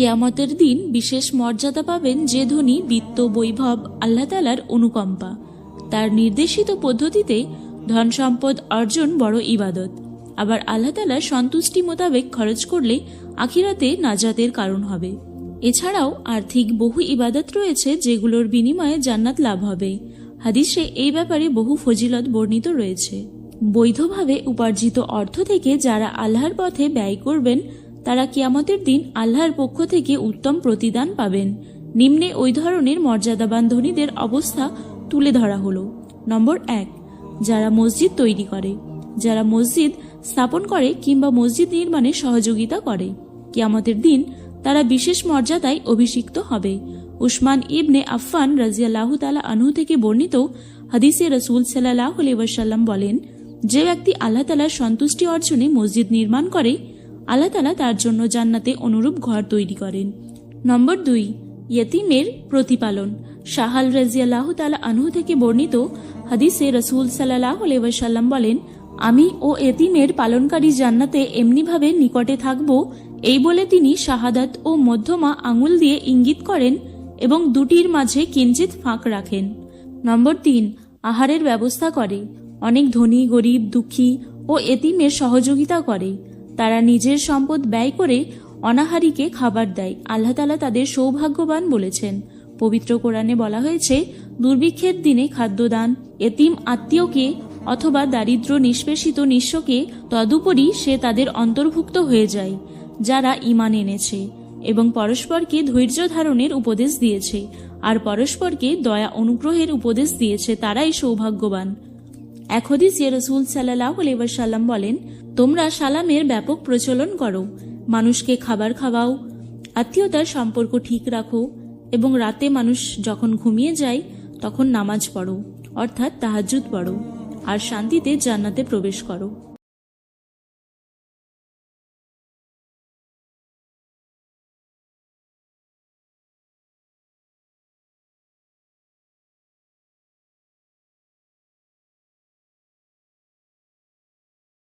কেয়ামতের দিন বিশেষ মর্যাদা পাবেন যে ধনী, বিত্ত, বৈভব, আল্লাহ তালার অনুকম্পা। তার নির্দেশিত পদ্ধতিতে ধন সম্পদ অর্জন বড় ইবাদত। আবার আল্লাহ তালার সন্তুষ্টি মোতাবেক খরচ করলে আখিরাতে নাজাতের কারণ হবে। এছাড়াও আর্থিক বহু ইবাদত রয়েছে যেগুলোর বিনিময়ে জান্নাত লাভ হবে। হাদিসে এই ব্যাপারে বহু ফজিলত বর্ণিত রয়েছে। বৈধভাবে উপার্জিত অর্থ থেকে যারা আল্লাহর পথে ব্যয় করবেন তারা কিয়ামতের দিন আল্লাহর পক্ষ থেকে উত্তম প্রতিদান পাবেন। নিম্নে ওই ধরনের মর্যাদাবান ধনীদের অবস্থা তুলে ধরা হলো। নম্বর এক, যারা মসজিদ তৈরি করে। যারা মসজিদ স্থাপন করে কিংবা মসজিদ নির্মাণে সহযোগিতা করে। কিয়ামতের দিন তারা বিশেষ মর্যাদায় অভিষিক্ত হবে। উসমান ইবনে আফফান রাজিয়াল্লাহ তালা আনহু থেকে বর্ণিত হাদিসে রসুল সাল্লাহ আলিবাসাল্লাম বলেন, যে ব্যক্তি আল্লাহ তালার সন্তুষ্টি অর্জনে মসজিদ নির্মাণ করে আল্লাহ তালা তার জন্য জান্নাতে অনুরূপ ঘর তৈরি করেন। নম্বর দুই, ইয়তিমের প্রতিপালন। শাহাল রাজিয়াল্লাহ তালা আনহু থেকে বর্ণিত হাদিসে রসুল সাল্লাহ আলিবাসাল্লাম বলেন, আমি ও এতিমের পালনকারী জান্নাতে এমনিভাবে নিকটে থাকব, এই বলে তিনি শাহাদাত ও মধ্যমা আঙুল দিয়ে ইঙ্গিত করেন এবং দুটির মাঝে কিঞ্চিত ফাঁক রাখেন। নম্বর তিন, আহারের ব্যবস্থা করে। অনেক ধনী, গরিব, দুঃখী ও এতিমের সহযোগিতা করে। তারা নিজের সম্পদ ব্যয় করে অনাহারীকে খাবার দেয়। আল্লাহ তালা তাদের সৌভাগ্যবান বলেছেন। পবিত্র কোরআনে বলা হয়েছে, দুর্ভিক্ষের দিনে খাদ্যদান, এতিম আত্মীয়কে অথবা দারিদ্র নিষ্পেষিত নিঃস্বকে তদুপরি সে তাদের অন্তর্ভুক্ত হয়ে যায়, যারা ইমান এনেছে এবং পরস্পরকে ধৈর্য ধারণের উপদেশ দিয়েছে, আর পরস্পরকে দয়া অনুগ্রহের উপদেশ দিয়েছে, তারাই সৌভাগ্যবান। এক হদিসে রসুল সাল্লাহ সাল্লাম বলেন তোমরা সালামের ব্যাপক প্রচলন করো। মানুষকে খাবার খাওয়াও, আত্মীয়তার সম্পর্ক ঠিক রাখো এবং রাতে মানুষ যখন ঘুমিয়ে যায়, তখন নামাজ পড়ো, অর্থাৎ তাহাজুদ পড়ো, আর শান্তিতে জান্নাতে প্রবেশ করো।